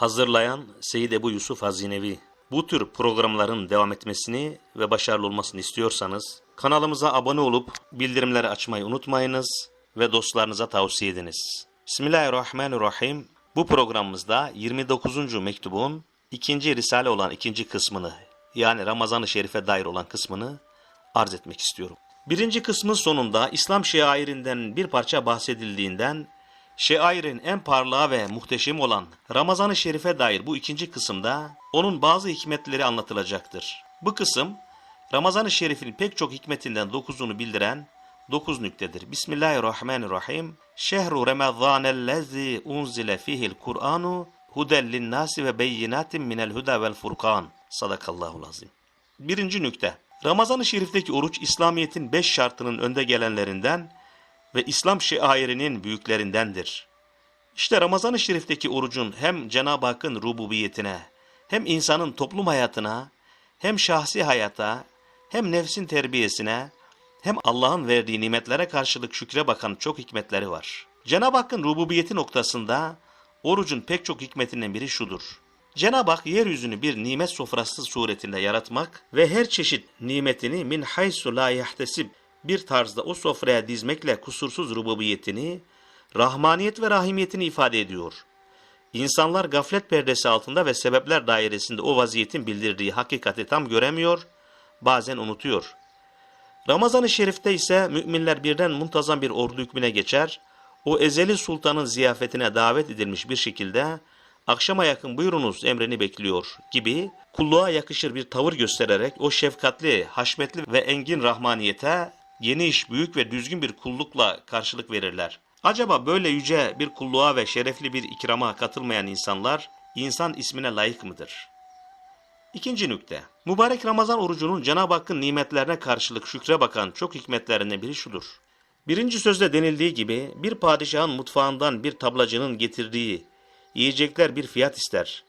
Hazırlayan Seyyid Ebu Yusuf Hazinevi. Bu tür programların devam etmesini ve başarılı olmasını istiyorsanız kanalımıza abone olup bildirimleri açmayı unutmayınız ve dostlarınıza tavsiye ediniz. Bismillahirrahmanirrahim. Bu programımızda 29. mektubun ikinci risale olan ikinci kısmını yani Ramazan-ı Şerif'e dair olan kısmını arz etmek istiyorum. Birinci kısmın sonunda İslam şairinden bir parça bahsedildiğinden şairin en parlağı ve muhteşem olan Ramazan-ı Şerif'e dair bu ikinci kısımda onun bazı hikmetleri anlatılacaktır. Bu kısım Ramazan-ı Şerif'in pek çok hikmetinden dokuzunu bildiren dokuz nüktedir. Bismillahirrahmanirrahim. Şehru Ramazanellezi unzile fihil Kur'anu huden linnâsi ve beyinatin minel huda vel furkan. Sadakallahul azim. Birinci nükte. Ramazan-ı Şerif'teki oruç İslamiyet'in beş şartının önde gelenlerinden ve İslam şairinin büyüklerindendir. İşte Ramazan-ı Şerif'teki orucun hem Cenab-ı Hakk'ın rububiyetine, hem insanın toplum hayatına, hem şahsi hayata, hem nefsin terbiyesine, hem Allah'ın verdiği nimetlere karşılık şükre bakan çok hikmetleri var. Cenab-ı Hakk'ın rububiyeti noktasında orucun pek çok hikmetinden biri şudur. Cenab-ı Hak yeryüzünü bir nimet sofrası suretinde yaratmak ve her çeşit nimetini min haysu la yahtesib bir tarzda o sofraya dizmekle kusursuz rububiyetini, rahmaniyet ve rahimiyetini ifade ediyor. İnsanlar gaflet perdesi altında ve sebepler dairesinde o vaziyetin bildirdiği hakikati tam göremiyor, bazen unutuyor. Ramazan-ı Şerif'te ise müminler birden muntazam bir ordu hükmüne geçer, o ezeli sultanın ziyafetine davet edilmiş bir şekilde akşama yakın buyurunuz emrini bekliyor gibi kulluğa yakışır bir tavır göstererek o şefkatli, haşmetli ve engin rahmaniyete geniş, büyük ve düzgün bir kullukla karşılık verirler. Acaba böyle yüce bir kulluğa ve şerefli bir ikrama katılmayan insanlar insan ismine layık mıdır? İkinci nükte. Mübarek Ramazan orucunun Cenab-ı Hakk'ın nimetlerine karşılık şükre bakan çok hikmetlerinden biri şudur. Birinci sözde denildiği gibi bir padişahın mutfağından bir tablacının getirdiği yiyecekler bir fiyat ister.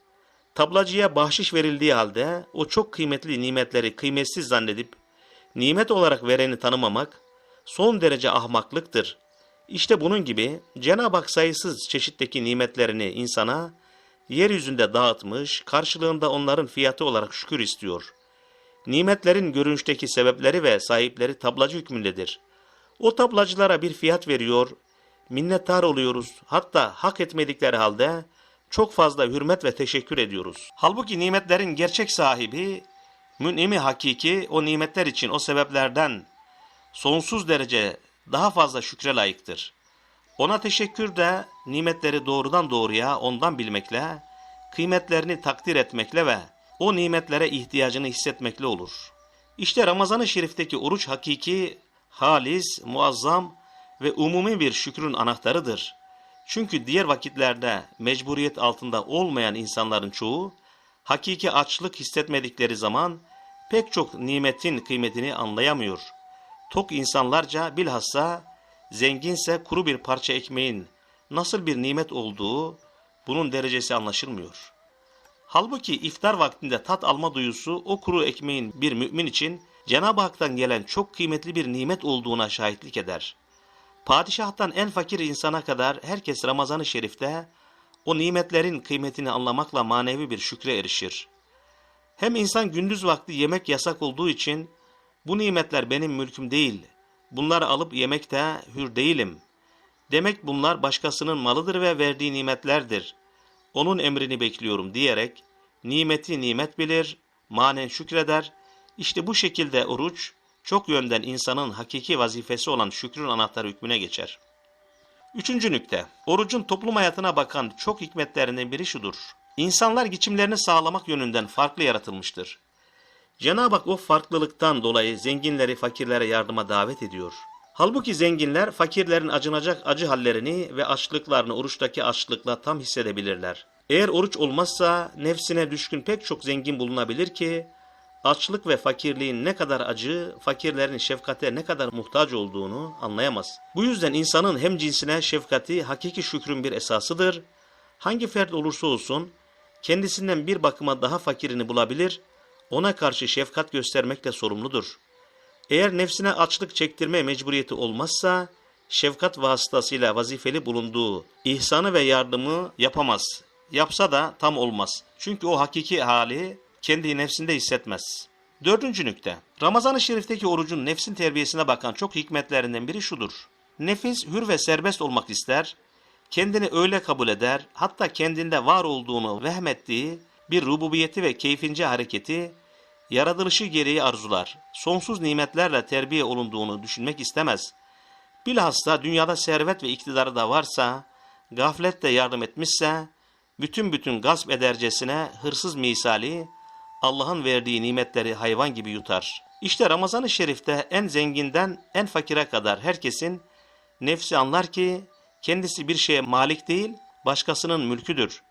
Tablacıya bahşiş verildiği halde o çok kıymetli nimetleri kıymetsiz zannedip nimet olarak vereni tanımamak son derece ahmaklıktır. İşte bunun gibi Cenab-ı Hak sayısız çeşitteki nimetlerini insana yeryüzünde dağıtmış, karşılığında onların fiyatı olarak şükür istiyor. Nimetlerin görünüşteki sebepleri ve sahipleri tablacı hükmündedir. O tablacılara bir fiyat veriyor, minnettar oluyoruz. Hatta hak etmedikleri halde çok fazla hürmet ve teşekkür ediyoruz. Halbuki nimetlerin gerçek sahibi, münimi hakiki o nimetler için o sebeplerden sonsuz derece daha fazla şükre layıktır. Ona teşekkür de nimetleri doğrudan doğruya ondan bilmekle, kıymetlerini takdir etmekle ve o nimetlere ihtiyacını hissetmekle olur. İşte Ramazan-ı Şerif'teki oruç hakiki, halis, muazzam ve umumi bir şükrün anahtarıdır. Çünkü diğer vakitlerde mecburiyet altında olmayan insanların çoğu, hakiki açlık hissetmedikleri zaman pek çok nimetin kıymetini anlayamıyor. Tok insanlarca bilhassa zenginse kuru bir parça ekmeğin nasıl bir nimet olduğu bunun derecesi anlaşılmıyor. Halbuki iftar vaktinde tat alma duyusu o kuru ekmeğin bir mümin için Cenab-ı Hak'tan gelen çok kıymetli bir nimet olduğuna şahitlik eder. Padişahtan en fakir insana kadar herkes Ramazan-ı Şerif'te o nimetlerin kıymetini anlamakla manevi bir şükre erişir. Hem insan gündüz vakti yemek yasak olduğu için bu nimetler benim mülküm değil, bunları alıp yemekte hür değilim. Demek bunlar başkasının malıdır ve verdiği nimetlerdir. Onun emrini bekliyorum diyerek nimeti nimet bilir, manen şükreder. İşte bu şekilde oruç çok yönden insanın hakiki vazifesi olan şükrün anahtarı hükmüne geçer. Üçüncü nükte, orucun toplum hayatına bakan çok hikmetlerinden biri şudur. İnsanlar geçimlerini sağlamak yönünden farklı yaratılmıştır. Cenab-ı Hak o farklılıktan dolayı zenginleri fakirlere yardıma davet ediyor. Halbuki zenginler fakirlerin acınacak acı hallerini ve açlıklarını oruçtaki açlıkla tam hissedebilirler. Eğer oruç olmazsa nefsine düşkün pek çok zengin bulunabilir ki açlık ve fakirliğin ne kadar acı, fakirlerin şefkate ne kadar muhtaç olduğunu anlayamaz. Bu yüzden insanın hem cinsine şefkati hakiki şükrün bir esasıdır. Hangi fert olursa olsun kendisinden bir bakıma daha fakirini bulabilir, ona karşı şefkat göstermekle sorumludur. Eğer nefsine açlık çektirme mecburiyeti olmazsa, şefkat vasıtasıyla vazifeli bulunduğu ihsanı ve yardımı yapamaz Yapsa da tam olmaz. Çünkü o hakiki hali kendi nefsinde hissetmez. Dördüncü nükte. Ramazan-ı Şerif'teki orucun nefsin terbiyesine bakan çok hikmetlerinden biri şudur. Nefis hür ve serbest olmak ister, kendini öyle kabul eder, hatta kendinde var olduğunu vehmettiği bir rububiyeti ve keyfince hareketi, yaratılışı gereği arzular, sonsuz nimetlerle terbiye olunduğunu düşünmek istemez. Bilhassa dünyada servet ve iktidarı da varsa, gafletle yardım etmişse, bütün bütün gasp edercesine hırsız misali, Allah'ın verdiği nimetleri hayvan gibi yutar. İşte Ramazan-ı Şerif'te en zenginden en fakire kadar herkesin nefsi anlar ki kendisi bir şeye malik değil, başkasının mülküdür.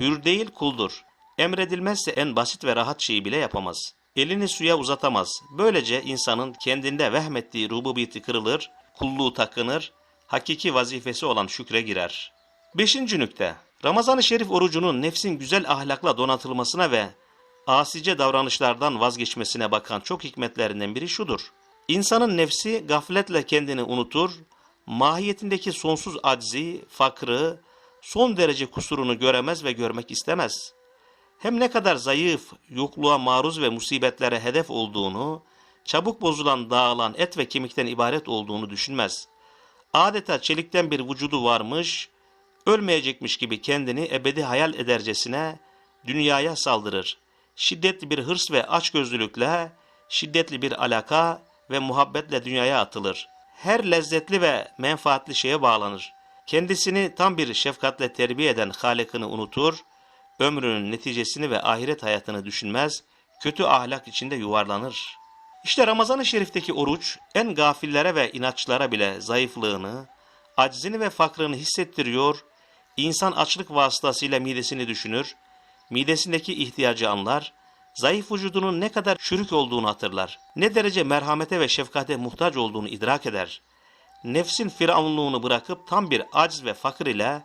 Hür değil kuldur. Emredilmezse en basit ve rahat şeyi bile yapamaz. Elini suya uzatamaz. Böylece insanın kendinde vehmettiği rububiyeti kırılır, kulluğu takınır, hakiki vazifesi olan şükre girer. Beşinci nükte. Ramazan-ı Şerif orucunun nefsin güzel ahlakla donatılmasına ve asice davranışlardan vazgeçmesine bakan çok hikmetlerinden biri şudur. İnsanın nefsi gafletle kendini unutur, mahiyetindeki sonsuz aczi, fakrı, son derece kusurunu göremez ve görmek istemez. Hem ne kadar zayıf, yokluğa maruz ve musibetlere hedef olduğunu, çabuk bozulan, dağılan et ve kemikten ibaret olduğunu düşünmez. Adeta çelikten bir vücudu varmış, ölmeyecekmiş gibi kendini ebedi hayal edercesine dünyaya saldırır. Şiddetli bir hırs ve açgözlülükle, şiddetli bir alaka ve muhabbetle dünyaya atılır. Her lezzetli ve menfaatli şeye bağlanır. Kendisini tam bir şefkatle terbiye eden Halık'ını unutur, ömrünün neticesini ve ahiret hayatını düşünmez, kötü ahlak içinde yuvarlanır. İşte Ramazan-ı Şerif'teki oruç en gafillere ve inatçılara bile zayıflığını, aczini ve fakrını hissettiriyor, insan açlık vasıtasıyla midesini düşünür, midesindeki ihtiyacı anlar, zayıf vücudunun ne kadar çürük olduğunu hatırlar, ne derece merhamete ve şefkate muhtaç olduğunu idrak eder. Nefsin firavunluğunu bırakıp tam bir aciz ve fakir ile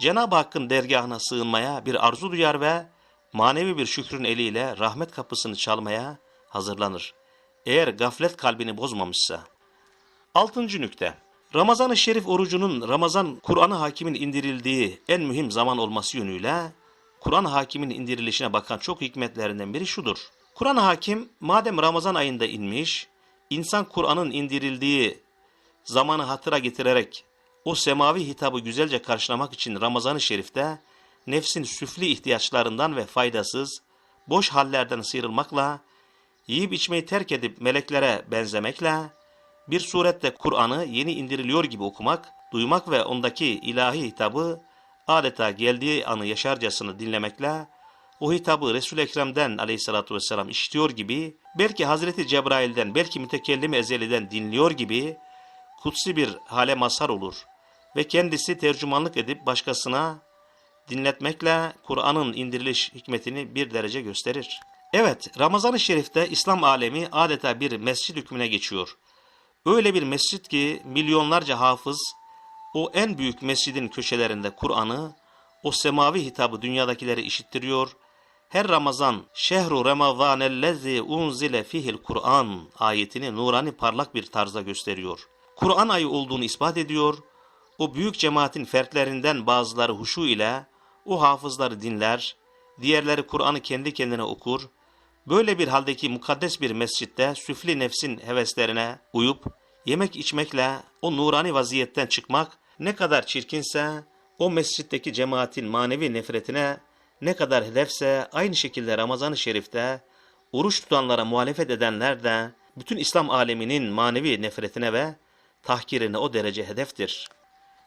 Cenab-ı Hakk'ın dergahına sığınmaya bir arzu duyar ve manevi bir şükrün eliyle rahmet kapısını çalmaya hazırlanır. Eğer gaflet kalbini bozmamışsa. Altıncı nükte. Ramazan-ı Şerif orucunun Ramazan Kur'an-ı Hakim'in indirildiği en mühim zaman olması yönüyle Kur'an Hakim'in indirilişine bakan çok hikmetlerinden biri şudur. Kur'an Hakim madem Ramazan ayında inmiş, insan Kur'an'ın indirildiği zamanı hatıra getirerek o semavi hitabı güzelce karşılamak için Ramazan-ı Şerif'te nefsin süfli ihtiyaçlarından ve faydasız, boş hallerden sıyrılmakla, yiyip içmeyi terk edip meleklere benzemekle, bir surette Kur'an'ı yeni indiriliyor gibi okumak, duymak ve ondaki ilahi hitabı adeta geldiği anı yaşarcasını dinlemekle, o hitabı Resul-i Ekrem'den aleyhissalatü vesselam işitiyor gibi, belki Hazreti Cebrail'den, belki mütekellim ezeliden dinliyor gibi, kutsi bir hale mazhar olur ve kendisi tercümanlık edip başkasına dinletmekle Kur'an'ın indiriliş hikmetini bir derece gösterir. Evet, Ramazan-ı Şerif'te İslam alemi adeta bir mescid hükmüne geçiyor. Öyle bir mescid ki milyonlarca hafız o en büyük mescidin köşelerinde Kur'an'ı, o semavi hitabı dünyadakileri işittiriyor. Her Ramazan şehru ramazanellezi unzile fihil Kur'an ayetini nurani parlak bir tarzda gösteriyor. Kur'an ayı olduğunu ispat ediyor. O büyük cemaatin fertlerinden bazıları huşu ile o hafızları dinler, diğerleri Kur'an'ı kendi kendine okur. Böyle bir haldeki mukaddes bir mescitte süfli nefsin heveslerine uyup yemek içmekle o nurani vaziyetten çıkmak ne kadar çirkinse o mescitteki cemaatin manevi nefretine ne kadar hedefse aynı şekilde Ramazan-ı Şerif'te oruç tutanlara muhalefet edenler de bütün İslam aleminin manevi nefretine ve tahkirine o derece hedeftir.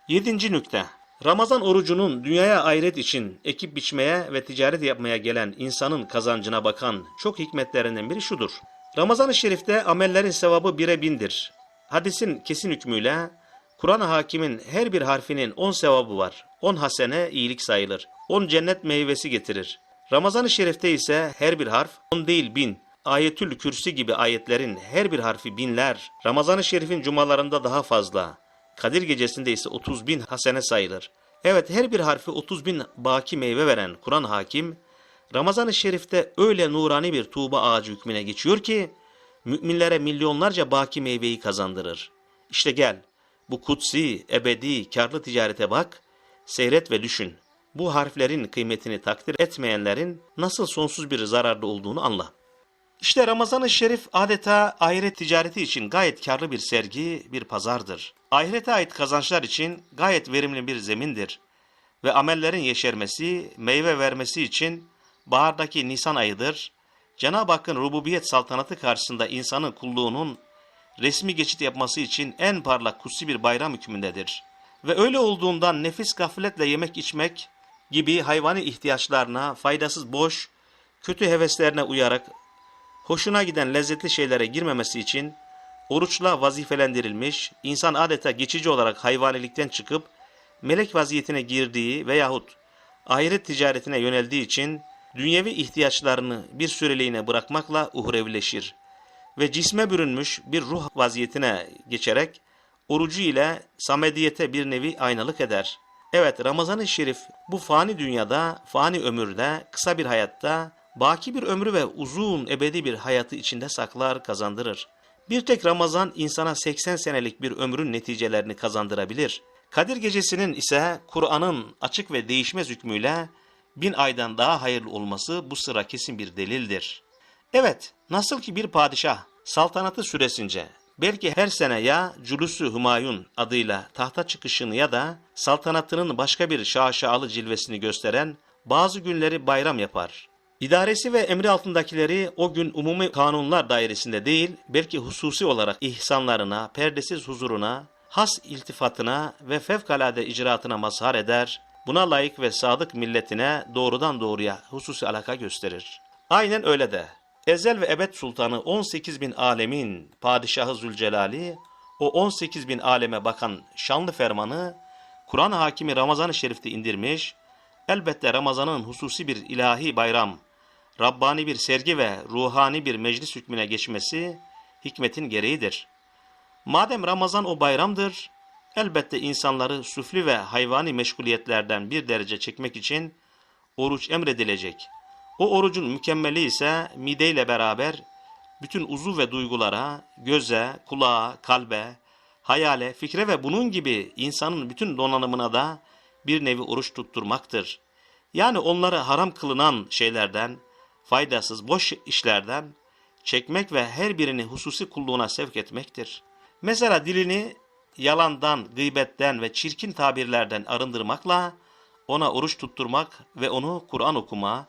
Yedinci nükte. Ramazan orucunun dünyaya ahiret için ekip biçmeye ve ticaret yapmaya gelen insanın kazancına bakan çok hikmetlerinden biri şudur. Ramazan-ı Şerif'te amellerin sevabı bire bindir. Hadisin kesin hükmüyle Kur'an-ı Hakim'in her bir harfinin on sevabı var. On hasene iyilik sayılır. On cennet meyvesi getirir. Ramazan-ı Şerif'te ise her bir harf on değil bin. Ayetül Kürsi gibi ayetlerin her bir harfi binler. Ramazan-ı Şerif'in cumalarında daha fazla. Kadir gecesinde ise 30 bin hasene sayılır. Evet her bir harfi 30 bin baki meyve veren Kur'an hakim, Ramazan-ı Şerif'te öyle nurani bir tuğba ağacı hükmüne geçiyor ki, müminlere milyonlarca baki meyveyi kazandırır. İşte gel, bu kutsi, ebedi, karlı ticarete bak, seyret ve düşün. bu harflerin kıymetini takdir etmeyenlerin nasıl sonsuz bir zararlı olduğunu anla. İşte Ramazan-ı Şerif adeta ahiret ticareti için gayet karlı bir sergi, bir pazardır. Ahirete ait kazançlar için gayet verimli bir zemindir. Ve amellerin yeşermesi, meyve vermesi için bahardaki Nisan ayıdır. Cenab-ı Hakk'ın rububiyet saltanatı karşısında insanın kulluğunun resmi geçit yapması için en parlak kutsi bir bayram hükmündedir. Ve öyle olduğundan nefis gafletle yemek içmek gibi hayvani ihtiyaçlarına, faydasız boş, kötü heveslerine uyarak hoşuna giden lezzetli şeylere girmemesi için oruçla vazifelendirilmiş, insan adeta geçici olarak hayvanilikten çıkıp melek vaziyetine girdiği veyahut ahiret ticaretine yöneldiği için dünyevi ihtiyaçlarını bir süreliğine bırakmakla uhrevileşir ve cisme bürünmüş bir ruh vaziyetine geçerek orucu ile samediyete bir nevi aynalık eder. Evet Ramazan-ı Şerif bu fani dünyada, fani ömürde, kısa bir hayatta, baki bir ömrü ve uzun ebedi bir hayatı içinde saklar, kazandırır. Bir tek Ramazan insana 80 senelik bir ömrün neticelerini kazandırabilir. Kadir gecesinin ise Kur'an'ın açık ve değişmez hükmüyle bin aydan daha hayırlı olması bu sıra kesin bir delildir. Evet, nasıl ki bir padişah saltanatı süresince belki her sene ya Culusu Hümayun adıyla tahta çıkışını ya da saltanatının başka bir şaşalı cilvesini gösteren bazı günleri bayram yapar. İdaresi ve emri altındakileri o gün umumi kanunlar dairesinde değil, belki hususi olarak ihsanlarına, perdesiz huzuruna, has iltifatına ve fevkalade icraatına mazhar eder, buna layık ve sadık milletine doğrudan doğruya hususi alaka gösterir. Aynen öyle de. Ezel ve ebed sultanı 18 bin alemin padişahı Zülcelali, o 18 bin aleme bakan şanlı fermanı, Kur'an hakimi Ramazan-ı Şerif'te indirmiş, elbette Ramazan'ın hususi bir ilahi bayram, Rabbani bir sergi ve ruhani bir meclis hükmüne geçmesi hikmetin gereğidir. Madem Ramazan o bayramdır, elbette insanları süflü ve hayvani meşguliyetlerden bir derece çekmek için oruç emredilecek. O orucun mükemmeli ise mideyle beraber bütün uzuv ve duygulara, göze, kulağa, kalbe, hayale, fikre ve bunun gibi insanın bütün donanımına da bir nevi oruç tutturmaktır. Yani onları haram kılınan şeylerden, faydasız boş işlerden çekmek ve her birini hususi kulluğuna sevk etmektir. Mesela dilini yalandan, gıybetten ve çirkin tabirlerden arındırmakla ona oruç tutturmak ve onu Kur'an okuma,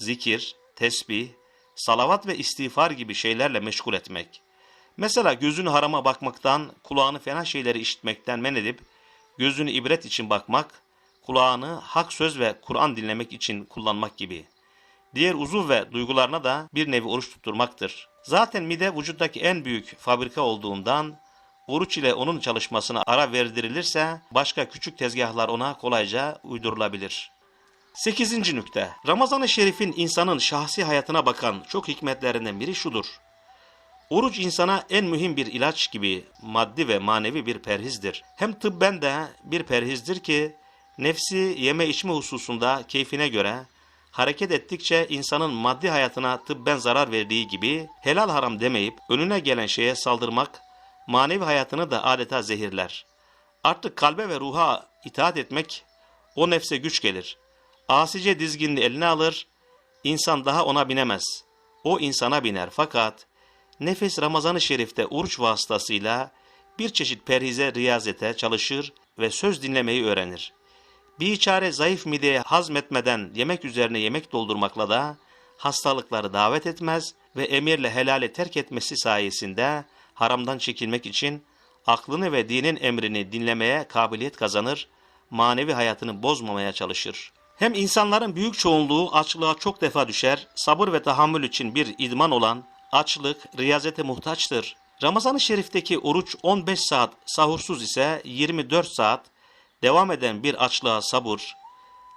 zikir, tesbih, salavat ve istiğfar gibi şeylerle meşgul etmek. Mesela gözünü harama bakmaktan, kulağını fena şeyleri işitmekten men edip, gözünü ibret için bakmak, kulağını hak söz ve Kur'an dinlemek için kullanmak gibi. Diğer uzuv ve duygularına da bir nevi oruç tutturmaktır. Zaten mide vücuttaki en büyük fabrika olduğundan, oruç ile onun çalışmasına ara verdirilirse, başka küçük tezgahlar ona kolayca uydurulabilir. 8. nükte. Ramazan-ı Şerif'in insanın şahsi hayatına bakan çok hikmetlerinden biri şudur. Oruç insana en mühim bir ilaç gibi maddi ve manevi bir perhizdir. Hem tıbben de bir perhizdir ki nefsi yeme içme hususunda keyfine göre hareket ettikçe insanın maddi hayatına tıbben zarar verdiği gibi helal haram demeyip önüne gelen şeye saldırmak manevi hayatını da adeta zehirler. Artık kalbe ve ruha itaat etmek o nefse güç gelir. Asice dizginini eline alır, insan daha ona binemez. O insana biner fakat nefes Ramazan-ı Şerif'te oruç vasıtasıyla bir çeşit perhize riyazete çalışır ve söz dinlemeyi öğrenir. Bir çare zayıf mideye hazmetmeden yemek üzerine yemek doldurmakla da hastalıkları davet etmez ve emirle helale terk etmesi sayesinde haramdan çekilmek için aklını ve dinin emrini dinlemeye kabiliyet kazanır, manevi hayatını bozmamaya çalışır. Hem insanların büyük çoğunluğu açlığa çok defa düşer, sabır ve tahammül için bir idman olan açlık, riyazete muhtaçtır. Ramazan-ı Şerif'teki oruç 15 saat, sahursuz ise 24 saat devam eden bir açlığa sabır,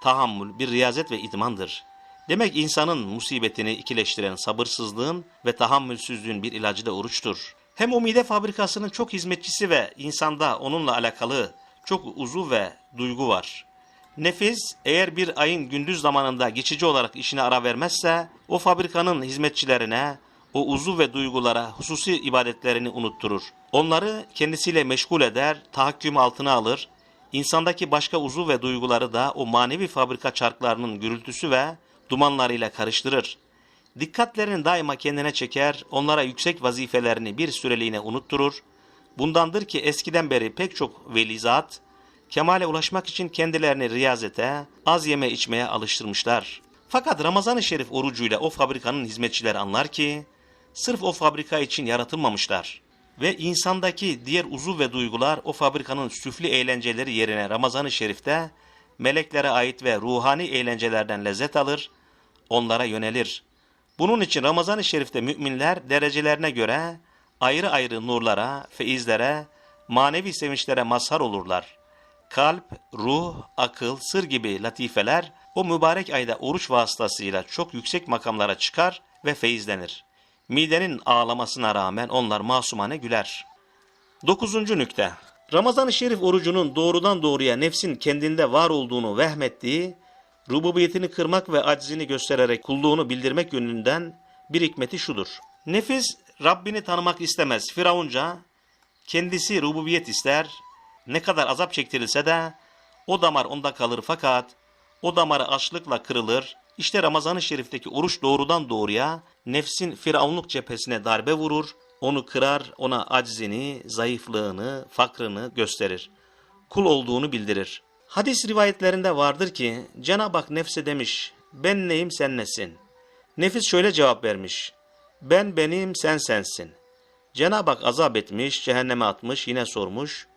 tahammül, bir riyazet ve idmandır. Demek insanın musibetini ikileştiren sabırsızlığın ve tahammülsüzlüğün bir ilacı da oruçtur. Hem o mide fabrikasının çok hizmetçisi ve insanda onunla alakalı çok uzuv ve duygu var. Nefis eğer bir ayın gündüz zamanında geçici olarak işine ara vermezse o fabrikanın hizmetçilerine o uzuv ve duygulara hususi ibadetlerini unutturur. Onları kendisiyle meşgul eder, tahakküm altına alır, insandaki başka uzuv ve duyguları da o manevi fabrika çarklarının gürültüsü ve dumanlarıyla karıştırır. Dikkatlerini daima kendine çeker, onlara yüksek vazifelerini bir süreliğine unutturur. Bundandır ki eskiden beri pek çok velizat, kemale ulaşmak için kendilerini riyazete, az yeme içmeye alıştırmışlar. Fakat Ramazan-ı Şerif orucuyla o fabrikanın hizmetçileri anlar ki, sırf o fabrika için yaratılmamışlar. Ve insandaki diğer uzuv ve duygular o fabrikanın süfli eğlenceleri yerine Ramazan-ı Şerif'te meleklere ait ve ruhani eğlencelerden lezzet alır, onlara yönelir. Bunun için Ramazan-ı Şerif'te müminler derecelerine göre ayrı ayrı nurlara, feyizlere, manevi sevinçlere mazhar olurlar. Kalp, ruh, akıl, sır gibi latifeler o mübarek ayda oruç vasıtasıyla çok yüksek makamlara çıkar ve feyizlenir. Midenin ağlamasına rağmen onlar masumane güler. Dokuzuncu nükte. Ramazan-ı Şerif orucunun doğrudan doğruya nefsin kendinde var olduğunu vehmettiği, rububiyetini kırmak ve aczini göstererek kulluğunu bildirmek yönünden bir hikmeti şudur. Nefis Rabbini tanımak istemez. Firavunca kendisi rububiyet ister. Ne kadar azap çektirilse de o damar onda kalır fakat o damarı açlıkla kırılır. İşte Ramazan-ı Şerif'teki oruç doğrudan doğruya nefsin firavunluk cephesine darbe vurur, onu kırar, ona aczini, zayıflığını, fakrını gösterir. Kul olduğunu bildirir. Hadis rivayetlerinde vardır ki Cenab-ı Hak nefse demiş, ben neyim sen nesin? Nefis şöyle cevap vermiş, ben benim sen sensin. Cenab-ı Hak azap etmiş, cehenneme atmış, yine sormuş.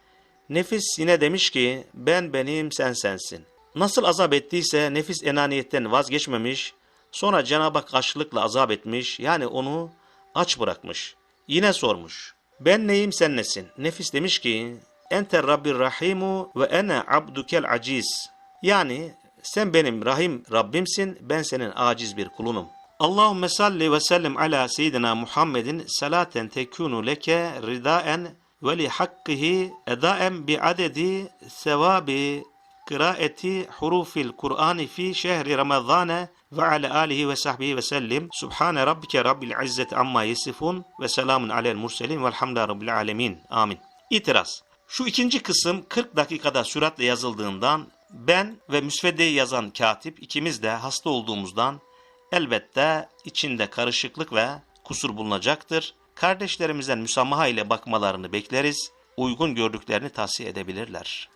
Nefis yine demiş ki ben benim sen sensin. Nasıl azap ettiyse nefis enaniyetten vazgeçmemiş, sonra Cenab-ı Hak açlıkla azap etmiş, yani onu aç bırakmış. Yine sormuş, ben neyim sen nesin? Nefis demiş ki, ente Rabbir Rahimu ve ene abdukel aciz. Yani sen benim Rahim Rabbimsin, ben senin aciz bir kulunum. Allahümme salli ve sellim ala seyyidina Muhammedin salaten tekunu leke ridaen ve li hakkihi edaen bi adedi sevabi kıraeti hurufil Kur'ani fi şehri Ramazane ve ala alihi ve sahbihi ve sellim. Subhane rabbike rabbil izzeti amma yesifun ve selamun alel murselin velhamdülillahi rabbil alemin. Amin. İtiraz. Şu ikinci kısım 40 dakikada süratle yazıldığından ben ve müsveddeyi yazan katip ikimiz de hasta olduğumuzdan elbette içinde karışıklık ve kusur bulunacaktır. Kardeşlerimizden müsamaha ile bakmalarını bekleriz. Uygun gördüklerini tavsiye edebilirler.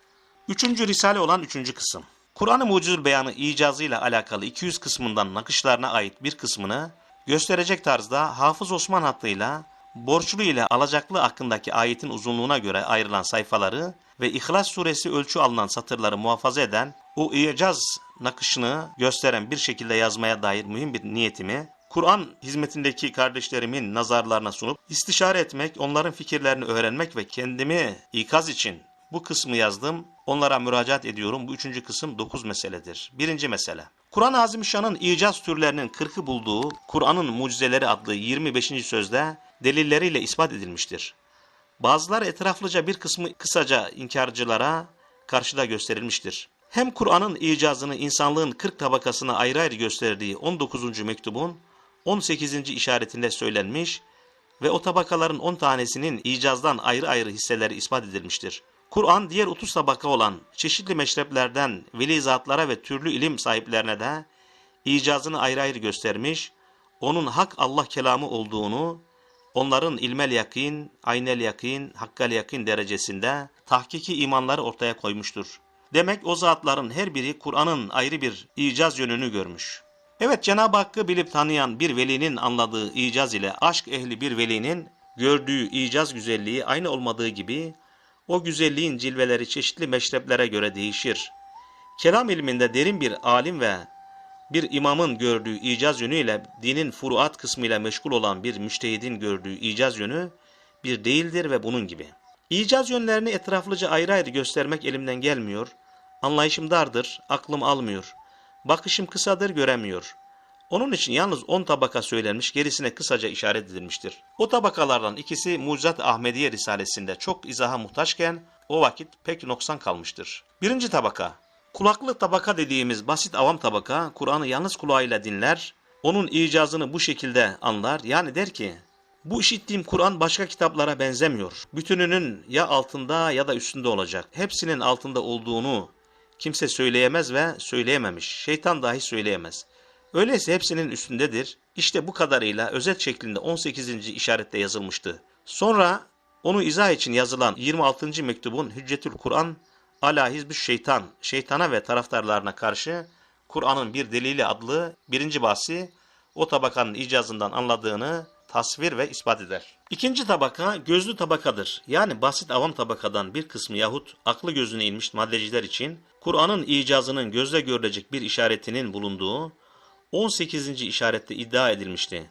Üçüncü risale olan üçüncü kısım. Kur'an-ı Mucizül Beyanı icazıyla alakalı 200 kısmından nakışlarına ait bir kısmını gösterecek tarzda Hafız Osman hattıyla borçlu ile alacaklı hakkındaki ayetin uzunluğuna göre ayrılan sayfaları ve İhlas suresi ölçü alınan satırları muhafaza eden o icaz nakışını gösteren bir şekilde yazmaya dair mühim bir niyetimi Kur'an hizmetindeki kardeşlerimin nazarlarına sunup istişare etmek, onların fikirlerini öğrenmek ve kendimi ikaz için bu kısmı yazdım. Onlara müracaat ediyorum. Bu üçüncü kısım dokuz meseledir. Birinci mesele. Kur'an-ı Azimüşşan'ın icaz türlerinin kırkı bulduğu Kur'an'ın mucizeleri adlı 25. sözde delilleriyle ispat edilmiştir. Bazıları etraflıca bir kısmı kısaca inkarcılara karşıda gösterilmiştir. Hem Kur'an'ın icazını insanlığın 40 tabakasına ayrı ayrı gösterdiği 19. mektubun 18. işaretinde söylenmiş ve o tabakaların 10 tanesinin icazdan ayrı ayrı hisseleri ispat edilmiştir. Kur'an diğer 30 tabaka olan çeşitli meşreplerden veli zatlara ve türlü ilim sahiplerine de icazını ayrı ayrı göstermiş, onun hak Allah kelamı olduğunu, onların ilmel yakin, aynel yakin, hakkal yakin derecesinde tahkiki imanları ortaya koymuştur. Demek o zatların her biri Kur'an'ın ayrı bir icaz yönünü görmüş. Evet Cenab-ı Hakk'ı bilip tanıyan bir velinin anladığı icaz ile aşk ehli bir velinin gördüğü icaz güzelliği aynı olmadığı gibi o güzelliğin cilveleri çeşitli meşreplere göre değişir. Kelam ilminde derin bir alim ve bir imamın gördüğü icaz yönüyle dinin furuat kısmıyla meşgul olan bir müştehidin gördüğü icaz yönü bir değildir ve bunun gibi. İcaz yönlerini etraflıca ayrı ayrı göstermek elimden gelmiyor. Anlayışım dardır, aklım almıyor. Bakışım kısadır, göremiyor. Onun için yalnız 10 tabaka söylenmiş, gerisine kısaca işaret edilmiştir. O tabakalardan ikisi Mucizat Ahmediye Risalesinde çok izaha muhtaçken o vakit pek noksan kalmıştır. Birinci tabaka. Kulaklı tabaka dediğimiz basit avam tabaka, Kur'an'ı yalnız kulağıyla dinler, onun icazını bu şekilde anlar. Yani der ki, Bu işittiğim Kur'an başka kitaplara benzemiyor. Bütününün ya altında ya da üstünde olacak. Hepsinin altında olduğunu kimse söyleyemez ve söyleyememiş. Şeytan dahi söyleyemez. Öyleyse hepsinin üstündedir. İşte bu kadarıyla özet şeklinde 18. işarette yazılmıştı. Sonra onu izah için yazılan 26. mektubun Hüccetül Kur'an ala hizbü şeytan, şeytana ve taraftarlarına karşı Kur'an'ın bir delili adlı birinci bahsi o tabakanın icazından anladığını tasvir ve ispat eder. İkinci tabaka gözlü tabakadır. Yani basit avam tabakadan bir kısmı yahut aklı gözüne inmiş maddeciler için Kur'an'ın icazının gözle görülecek bir işaretinin bulunduğu 18. işarette iddia edilmişti.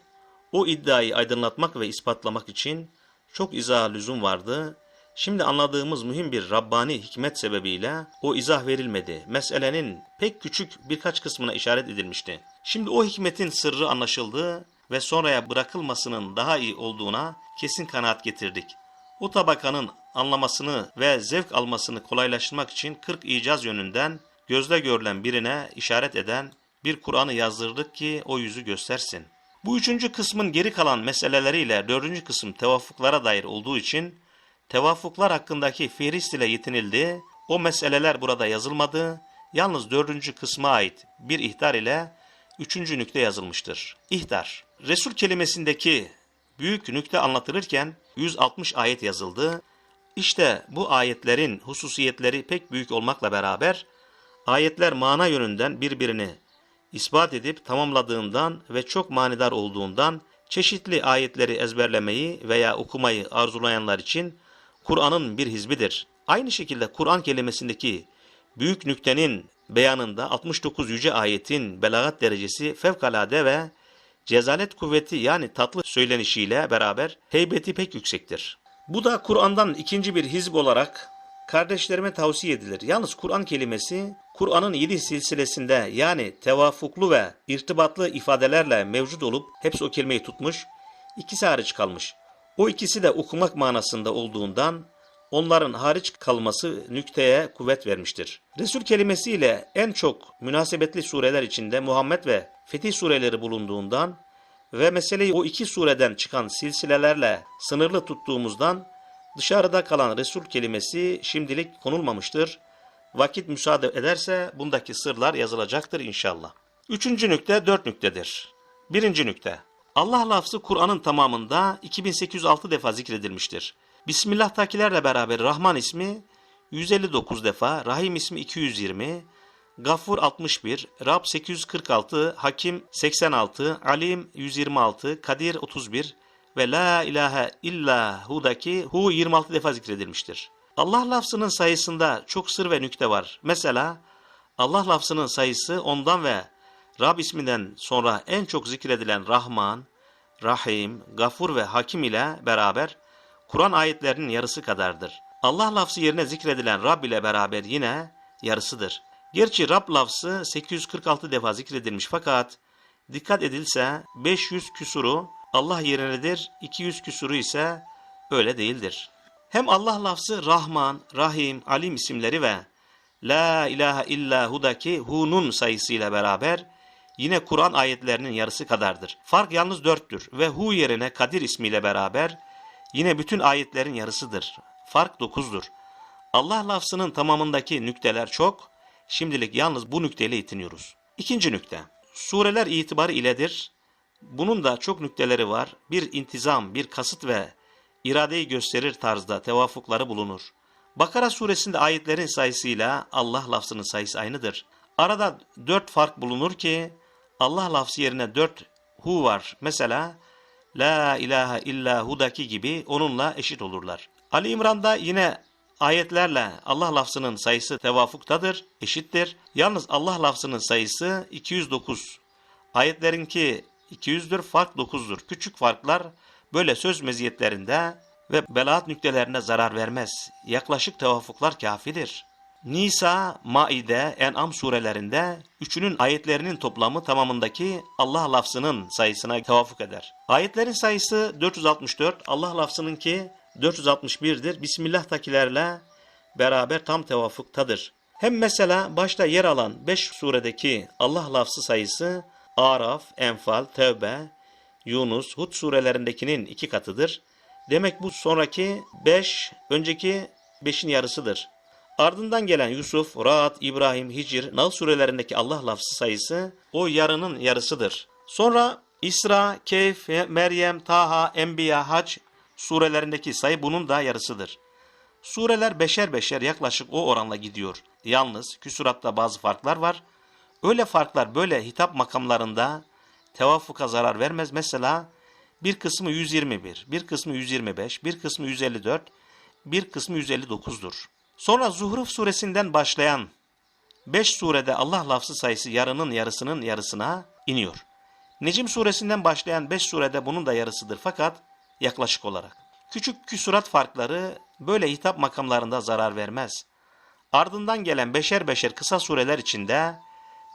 O iddiayı aydınlatmak ve ispatlamak için çok izah lüzum vardı. Şimdi anladığımız mühim bir Rabbani hikmet sebebiyle o izah verilmedi. Meselenin pek küçük birkaç kısmına işaret edilmişti. Şimdi o hikmetin sırrı anlaşıldı ve sonraya bırakılmasının daha iyi olduğuna kesin kanaat getirdik. O tabakanın anlamasını ve zevk almasını kolaylaştırmak için 40 icaz yönünden gözle görülen birine işaret eden bir Kur'an'ı yazdırdık ki o yüzü göstersin. Bu üçüncü kısmın geri kalan meseleleriyle dördüncü kısım tevafuklara dair olduğu için tevafuklar hakkındaki fihrist ile yetinildi. O meseleler burada yazılmadı. Yalnız dördüncü kısma ait bir ihtar ile üçüncü nükte yazılmıştır. İhtar. Resul kelimesindeki büyük nükte anlatılırken 160 ayet yazıldı. İşte bu ayetlerin hususiyetleri pek büyük olmakla beraber ayetler mana yönünden birbirini ispat edip tamamladığından ve çok manidar olduğundan çeşitli ayetleri ezberlemeyi veya okumayı arzulayanlar için Kur'an'ın bir hizbidir. Aynı şekilde Kur'an kelimesindeki büyük nüktenin beyanında 69 yüce ayetin belagat derecesi fevkalade ve cezalet kuvveti yani tatlı söylenişiyle beraber heybeti pek yüksektir. Bu da Kur'an'dan ikinci bir hizb olarak kardeşlerime tavsiye edilir. Yalnız Kur'an kelimesi Kur'an'ın yedi silsilesinde yani tevafuklu ve irtibatlı ifadelerle mevcut olup hepsi o kelimeyi tutmuş, ikisi hariç kalmış. O ikisi de okumak manasında olduğundan onların hariç kalması nükteye kuvvet vermiştir. Resul kelimesiyle en çok münasebetli sureler içinde Muhammed ve Fetih sureleri bulunduğundan ve meseleyi o iki sureden çıkan silsilelerle sınırlı tuttuğumuzdan dışarıda kalan Resul kelimesi şimdilik konulmamıştır. Vakit müsaade ederse bundaki sırlar yazılacaktır inşallah. Üçüncü nükte dört nüktedir. Birinci nükte. Allah lafzı Kur'an'ın tamamında 2806 defa zikredilmiştir. Bismillah'takilerle beraber Rahman ismi 159 defa, Rahim ismi 220, Gaffur 61, Rab 846, Hakim 86, Alim 126, Kadir 31 ve La ilahe illa hu'daki hu 26 defa zikredilmiştir. Allah lafzının sayısında çok sır ve nükte var. Mesela Allah lafzının sayısı ondan ve Rab isminden sonra en çok zikredilen Rahman, Rahim, Gafur ve Hakim ile beraber Kur'an ayetlerinin yarısı kadardır. Allah lafzı yerine zikredilen Rab ile beraber yine yarısıdır. Gerçi Rab lafzı 846 defa zikredilmiş fakat dikkat edilse 500 küsuru Allah yerinedir, 200 küsuru ise öyle değildir. Hem Allah lafzı Rahman, Rahim, Alim isimleri ve La ilahe illa hudaki hu'nun sayısıyla beraber yine Kur'an ayetlerinin yarısı kadardır. Fark yalnız dörttür ve hu yerine Kadir ismiyle beraber yine bütün ayetlerin yarısıdır. Fark dokuzdur. Allah lafzının tamamındaki nükteler çok, şimdilik yalnız bu nükteyle yetiniyoruz. İkinci nükte, sureler itibarı iledir. Bunun da çok nükteleri var. Bir intizam, bir kasıt ve iradeyi gösterir tarzda tevafukları bulunur. Bakara suresinde ayetlerin sayısıyla Allah lafzının sayısı aynıdır. Arada dört fark bulunur ki Allah lafzı yerine dört hu var. Mesela La ilahe illa hudaki gibi onunla eşit olurlar. Ali İmran'da yine ayetlerle Allah lafzının sayısı tevafuktadır, eşittir. Yalnız Allah lafzının sayısı 209. Ayetlerinki 200'dür, fark 9'dur. Küçük farklar böyle söz meziyetlerinde ve belaat nüktelerine zarar vermez. Yaklaşık tevafuklar kafidir. Nisa, Maide, En'am surelerinde üçünün ayetlerinin toplamı tamamındaki Allah lafzının sayısına tevafuk eder. Ayetlerin sayısı 464, Allah lafzınınki 461'dir. Bismillah'takilerle beraber tam tevafuktadır. Hem mesela başta yer alan 5 suredeki Allah lafzı sayısı Araf, Enfal, Tevbe, Yunus, Hud surelerindekinin iki katıdır. Demek bu sonraki beş, önceki beşin yarısıdır. Ardından gelen Yusuf, Ra'd, İbrahim, Hicr, Nal surelerindeki Allah lafzı sayısı o yarının yarısıdır. Sonra İsra, Keyf, Meryem, Taha, Enbiya, Hac surelerindeki sayı bunun da yarısıdır. Sureler beşer beşer yaklaşık o oranla gidiyor. Yalnız küsuratta bazı farklar var. Öyle farklar böyle hitap makamlarında tevaffuka zarar vermez. Mesela bir kısmı 121, bir kısmı 125, bir kısmı 154, bir kısmı 159'dur. Sonra Zuhruf suresinden başlayan 5 surede Allah lafzı sayısı yarının yarısının yarısına iniyor. Necim suresinden başlayan 5 surede bunun da yarısıdır fakat yaklaşık olarak. Küçük küsurat farkları böyle hitap makamlarında zarar vermez. Ardından gelen beşer beşer kısa sureler içinde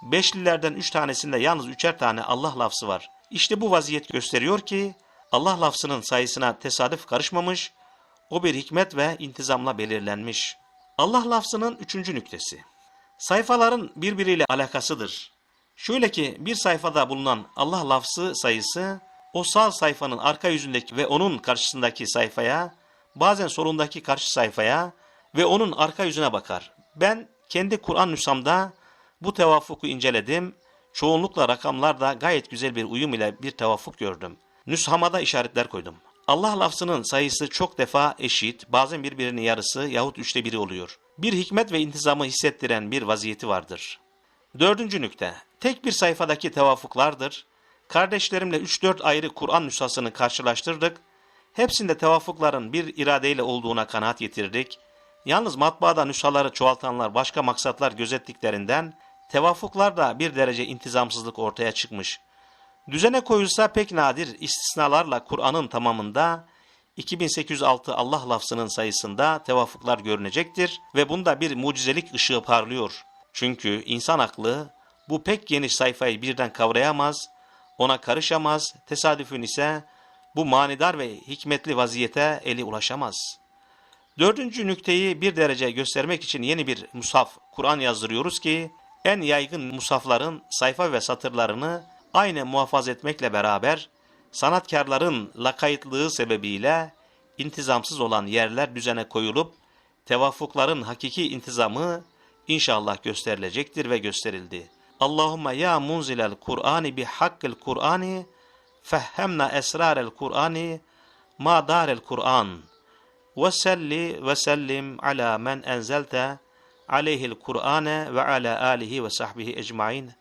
beşlilerden üç tanesinde yalnız üçer tane Allah lafzı var. İşte bu vaziyet gösteriyor ki Allah lafzının sayısına tesadüf karışmamış, o bir hikmet ve intizamla belirlenmiş. Allah lafzının üçüncü nüktesi. Sayfaların birbiriyle alakasıdır. Şöyle ki bir sayfada bulunan Allah lafzı sayısı o sağ sayfanın arka yüzündeki ve onun karşısındaki sayfaya, bazen solundaki karşı sayfaya ve onun arka yüzüne bakar. Ben kendi Kur'an nüshamda bu tevaffuku inceledim. Çoğunlukla rakamlarda gayet güzel bir uyum ile bir tevaffuk gördüm. Nüshama da işaretler koydum. Allah lafzının sayısı çok defa eşit, bazen birbirinin yarısı yahut üçte biri oluyor. Bir hikmet ve intizamı hissettiren bir vaziyeti vardır. Dördüncü nükte, tek bir sayfadaki tevafuklardır. Kardeşlerimle 3-4 ayrı Kur'an nüshasını karşılaştırdık. Hepsinde tevafukların bir iradeyle olduğuna kanaat getirdik. Yalnız matbaada nüshaları çoğaltanlar başka maksatlar gözettiklerinden tevafuklarda bir derece intizamsızlık ortaya çıkmış. Düzene koyulsa pek nadir istisnalarla Kur'an'ın tamamında 2806 Allah lafzının sayısında tevafuklar görünecektir ve bunda bir mucizelik ışığı parlıyor. Çünkü insan aklı bu pek geniş sayfayı birden kavrayamaz, ona karışamaz, tesadüfün ise bu manidar ve hikmetli vaziyete eli ulaşamaz. Dördüncü nükteyi bir derece göstermek için yeni bir musaf Kur'an yazdırıyoruz ki en yaygın musafların sayfa ve satırlarını aynı muhafaza etmekle beraber sanatkarların lakaytlığı sebebiyle intizamsız olan yerler düzene koyulup tevafukların hakiki intizamı inşallah gösterilecektir ve gösterildi. Allahümme ya munzilel Kur'ani bi hakkil Kur'ani fehhemna esrarel Kur'ani ma darel Kur'an ve selli ve sellim ala men enzelte aleyhil Kur'ane ve ala alihi ve sahbihi ecmain.